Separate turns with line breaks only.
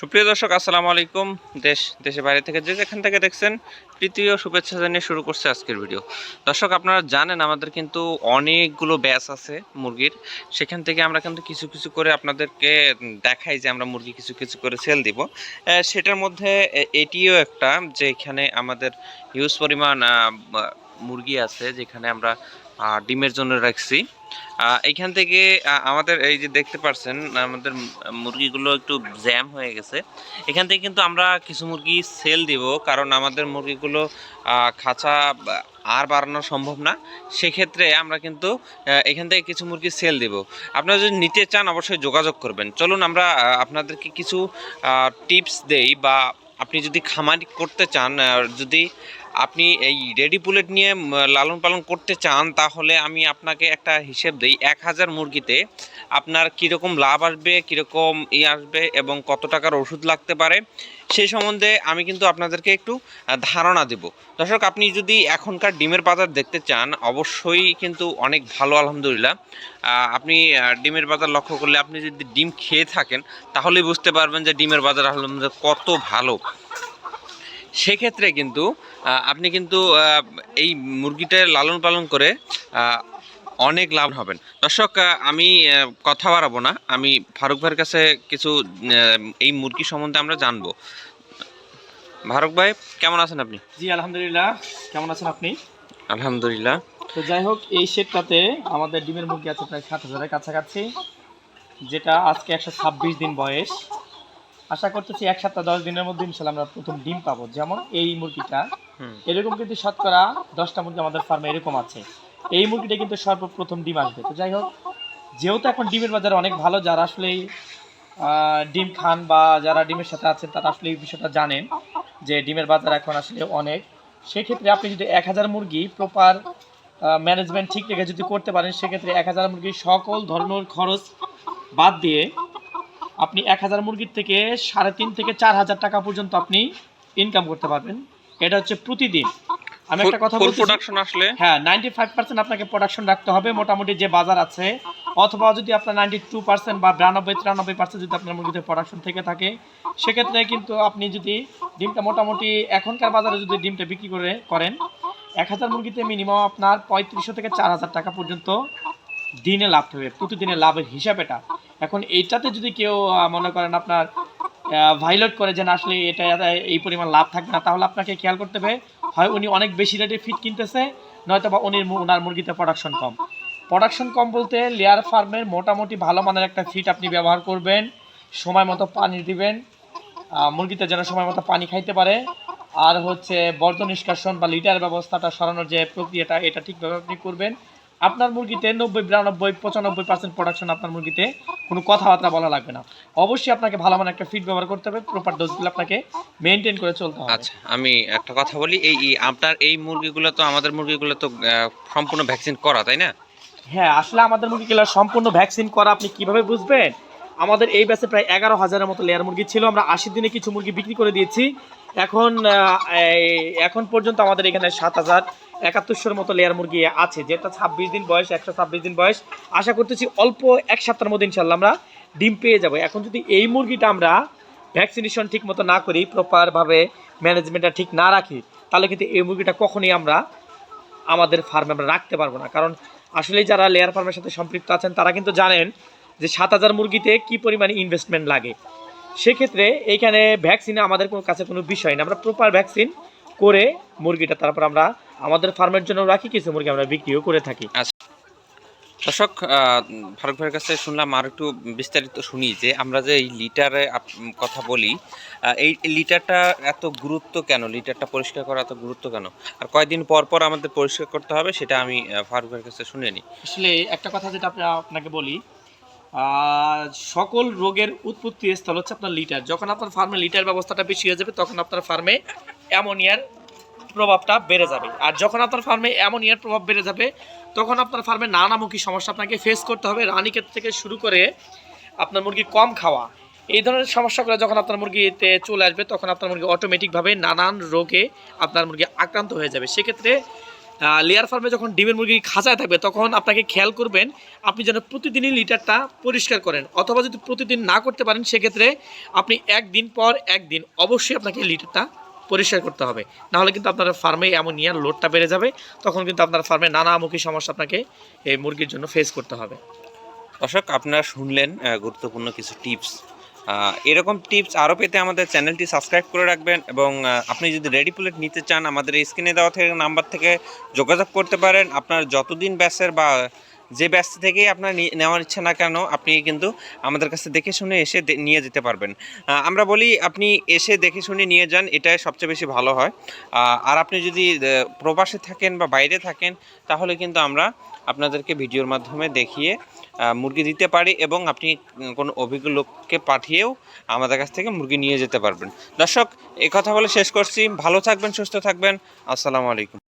সুপ্রিয় দর্শক, আসসালামু আলাইকুম। দেশ, দেশের বাইরে থেকে যে যেখান থেকে দেখছেন তৃতীয় শুভেচ্ছা জানিয়ে শুরু করছে আজকের ভিডিও। দর্শক, আপনারা জানেন আমাদের কিন্তু অনেকগুলো ব্যাচ আছে মুরগির। সেখান থেকে আমরা কিন্তু কিছু কিছু করে আপনাদেরকে দেখাই যে আমরা মুরগি কিছু কিছু করে সেল দিব। সেটার মধ্যে এটিও একটা যে এখানে আমাদের হিউজ পরিমাণ মুরগি আছে যেখানে আমরা ডিমের জন্য রাখছি। আহ, এইখান থেকে আমাদের এই যে দেখতে পাচ্ছেন আমাদের মুরগিগুলো একটু জ্যাম হয়ে গেছে। এখান থেকে কিন্তু আমরা কিছু মুরগি সেল দিব কারণ আমাদের মুরগিগুলো খাঁচা আর বাড়ানো সম্ভব না। সেক্ষেত্রে আমরা কিন্তু এখান থেকে কিছু মুরগি সেল দিব। আপনারা যদি নিতে চান অবশ্যই যোগাযোগ করবেন। চলুন আমরা আপনাদেরকে কিছু টিপস দেই বা আপনি যদি খামারি করতে চান যদি আপনি এই রেডি পুলেট নিয়ে লালন পালন করতে চান, তাহলে আমি আপনাকে একটা হিসেব দিই। এক হাজার মুরগিতে আপনার কীরকম লাভ আসবে, কীরকম ই আসবে এবং কত টাকার ওষুধ লাগতে পারে সেই সম্বন্ধে আমি কিন্তু আপনাদেরকে একটু ধারণা দেব। দর্শক, আপনি যদি এখনকার ডিমের বাজার দেখতে চান, অবশ্যই কিন্তু অনেক ভালো, আলহামদুলিল্লাহ। আপনি ডিমের বাজার লক্ষ্য করলে আপনি যদি ডিম খেয়ে থাকেন, তাহলেই বুঝতে পারবেন যে ডিমের বাজার আলহামদুলিল্লাহ কত ভালো। সেক্ষেত্রে কিন্তু আপনি কিন্তু এই মুরগিটা লালন পালন করে অনেক লাভ হবেন। দর্শক আমি কথা বাড়াবো না। আমি ফারুক ভাইয়ের কাছে কিছু এই মুরগি সম্বন্ধে আমরা জানব। ফারুক ভাই কেমন আছেন আপনি?
জি আলহামদুলিল্লাহ। কেমন আছেন আপনি?
আলহামদুলিল্লাহ।
তো যাই হোক এই শেডটাতে আমাদের ডিমের মুরগি আছে প্রায় সাত হাজারের কাছাকাছি যেটা আজকে একশো ছাব্বিশ দিন বয়স। আশা করতেছি এক সপ্তাহ দশ দিনের মধ্যে ইনশাল্লাহ আমরা প্রথম ডিম পাবো। যেমন এই মুরগিটা এরকম কিন্তু শতকরা দশটা মুরগি আমাদের ফার্মে এরকম আছে। এই মুরগিটা কিন্তু সর্বপ্রথম ডিম আসবে। তো যাই হোক যেহেতু এখন ডিমের বাজার অনেক ভালো যারা আসলে ডিম খান বা যারা ডিমের সাথে আছেন তারা আসলে এই বিষয়টা জানেন যে ডিমের বাজার এখন আসলে অনেক। সেক্ষেত্রে আপনি যদি এক হাজার মুরগি প্রপার ম্যানেজমেন্ট ঠিক রেখে যদি করতে পারেন সেক্ষেত্রে এক হাজার মুরগির সকল ধরনের খরচ বাদ দিয়ে আপনি এক হাজার মুরগির থেকে সাড়ে তিন থেকে চার হাজার টাকা পর্যন্ত আপনি ইনকাম করতে পারবেন। এটা হচ্ছে প্রতিদিন। আমি একটা কথা বলছি
প্রোডাকশন আসলে?
হ্যাঁ নাইনটি ফাইভ পার্সেন্ট আপনাকে প্রোডাকশন রাখতে হবে। মোটামুটি যে বাজার আছে অথবা যদি আপনার নাইনটি টু পার্সেন্ট বা বিরানব্বই তিরানব্বই পার্সেন্ট যদি আপনার মুরগিতে প্রোডাকশন থেকে থাকে সেক্ষেত্রে কিন্তু আপনি যদি ডিমটা মোটামুটি এখনকার বাজারে যদি ডিমটা বিক্রি করে করেন এক হাজার মুরগিতে মিনিমাম আপনার পঁয়ত্রিশশো থেকে চার হাজার টাকা পর্যন্ত দিনে লাভ হবে প্রতিদিনের লাভের হিসাব এটা। এখন এইটাতে যদি কেউ মনে করেন আপনার ভাইলট করে যে না, আসলে এটা এই পরিমাণ লাভ থাকবে না, তাহলে আপনাকে খেয়াল করতে হবে, হয় উনি অনেক বেশি রেটে ফিট কিনতেছে নয়তো বা উনি ওনার মুরগিতে প্রোডাকশন কম। প্রোডাকশন কম বলতে লেয়ার ফার্মের মোটামুটি ভালো মানের একটা ফিট আপনি ব্যবহার করবেন, সময় মতো পানি দিবেন মুরগিতে যেন সময় মতো পানি খাইতে পারে, আর হচ্ছে বর্জ্য নিষ্কাশন বা লিটার ব্যবস্থাটা সরানোর যে প্রক্রিয়াটা, এটা ঠিকভাবে আপনি করবেন। আপনার মুরগিতে নব্বই বিরানব্বই পঁচানব্বই পার্সেন্ট প্রোডাকশন আপনার মুরগিতে কোনো কথাবার্তা বলা লাগবে না। অবশ্যই আপনাকে ভালো মানের একটা ফিড ব্যবহার করতে হবে প্রপার ডোজগুলো আপনাকে মেনটেন করে চলতে হবে।
আচ্ছা আমি একটা কথা বলি এই এই আপনার এই মুরগিগুলো তো আমাদের মুরগিগুলো তো সম্পূর্ণ ভ্যাকসিন করা তাই না?
হ্যাঁ আসলে আমাদের মুরগিগুলো সম্পূর্ণ ভ্যাকসিন করা আপনি কীভাবে বুঝবেন? আমাদের এই ব্যাচে প্রায় এগারো হাজারের মতো লেয়ার মুরগি ছিল আমরা আশি দিনে কিছু মুরগি বিক্রি করে দিয়েছি। এখন এখন পর্যন্ত আমাদের এখানে সাত হাজার একাত্তরশোর মতো লেয়ার মুরগি আছে, যেটা ছাব্বিশ দিন বয়স, একশো ছাব্বিশ দিন বয়স। আশা করতেছি অল্প এক সপ্তাহের মধ্যে ইনশাল্লাহ আমরা ডিম পেয়ে যাব। এখন যদি এই মুরগিটা আমরা ভ্যাকসিনেশন ঠিক মতো না করি প্রপারভাবে ম্যানেজমেন্টটা ঠিক না রাখি, তাহলে কিন্তু এই মুরগিটা কখনই আমরা আমাদের ফার্মে আমরা রাখতে পারব না। কারণ আসলে যারা লেয়ার ফার্মের সাথে সম্পৃক্ত আছেন, তারা কিন্তু জানেন যে সাত হাজার মুরগিতে কি পরিমাণে ইনভেস্টমেন্ট লাগে। সেক্ষেত্রে এইখানে ভ্যাকসিনে আমাদের কোনো কাছে কোনো বিষয় না আমরা প্রপার ভ্যাকসিন করে মুরগিটা তারপর আমরা আমাদের ফার্মের জন্য রাখি কিছু মুরগি আমরা বিক্রিও করে থাকি।
দর্শক আহ, ফারুক ভাইয়ের কাছে শুনলাম আর একটু বিস্তারিত শুনি যে আমরা যে এই লিটারে আপ- কথা বলি এই লিটারটা এত গুরুত্ব কেন? লিটারটা পরিষ্কার করা এত গুরুত্ব কেন? আর কয়দিন পর পর আমাদের পরিষ্কার করতে হবে সেটা আমি ফারুক ভাইয়ের কাছে শুনে নিই।
আসলে একটা কথা যেটা আপনাকে বলি সকল রোগের উৎপত্তি স্থল হচ্ছে আপনার লিটার। যখন আপনার ফার্মে লিটার ব্যবস্থাটা বেশি হয়ে যাবে তখন আপনার ফার্মে অ্যামোনিয়ার প্রভাবটা বেড়ে যাবে। আর যখন আপনার ফার্মে এমন ইয়ার প্রভাব বেড়ে যাবে, তখন আপনার ফার্মে নানামুখী সমস্যা আপনাকে ফেস করতে হবে। রানীক্ষেত থেকে শুরু করে আপনার মুরগি কম খাওয়া। এই ধরনের সমস্যাগুলো যখন আপনার মুরগিতে চলে আসবে, তখন আপনার মুরগি অটোমেটিকভাবে নানান রোগে আপনার মুরগি আক্রান্ত হয়ে যাবে। সেক্ষেত্রে লেয়ার ফার্মে যখন ডিমের মুরগি খাঁচায় থাকবে, তখন আপনাকে খেয়াল করবেন, আপনি যেন প্রতিদিনই লিটারটা পরিষ্কার করেন। অথবা যদি প্রতিদিন না করতে পারেন, সেক্ষেত্রে আপনি একদিন পর একদিন অবশ্যই আপনাকে লিটারটা পরিষ্কার করতে হবে। নাহলে কিন্তু আপনার ফার্মে অ্যামোনিয়ার লোডটা বেড়ে যাবে, তখন কিন্তু আপনার ফার্মে নানামুখী সমস্যা আপনাকে এই মুরগির জন্য ফেস করতে হবে।
দর্শক, আপনারা শুনলেন গুরুত্বপূর্ণ কিছু টিপস এরকম টিপস আরও পেতে আমাদের চ্যানেলটি সাবস্ক্রাইব করে রাখবেন এবং আপনি যদি রেডি প্লেট নিতে চান, আমাদের স্ক্রিনে দেওয়া থেকে নাম্বার থেকে যোগাযোগ করতে পারেন। আপনার যতদিন ব্যাসের বা যে ব্যাস থেকেই আপনার নেওয়ার ইচ্ছা না কেন, আপনি কিন্তু আমাদের কাছে দেখে শুনে এসে নিয়ে যেতে পারবেন। আমরা বলি আপনি এসে দেখে শুনে নিয়ে যান, এটাই সবচেয়ে বেশি ভালো হয়। আর আপনি যদি প্রবাসে থাকেন বা বাইরে থাকেন, তাহলে কিন্তু আমরা আপনাদেরকে ভিডিওর মাধ্যমে দেখিয়ে মুরগি দিতে পারি এবং আপনি কোনো অভিজ্ঞ লোককে পাঠিয়েও আমাদের কাছ থেকে মুরগি নিয়ে যেতে পারবেন। দর্শক এই কথা বলে শেষ করছি। ভালো থাকবেন, সুস্থ থাকবেন। আসসালামু আলাইকুম।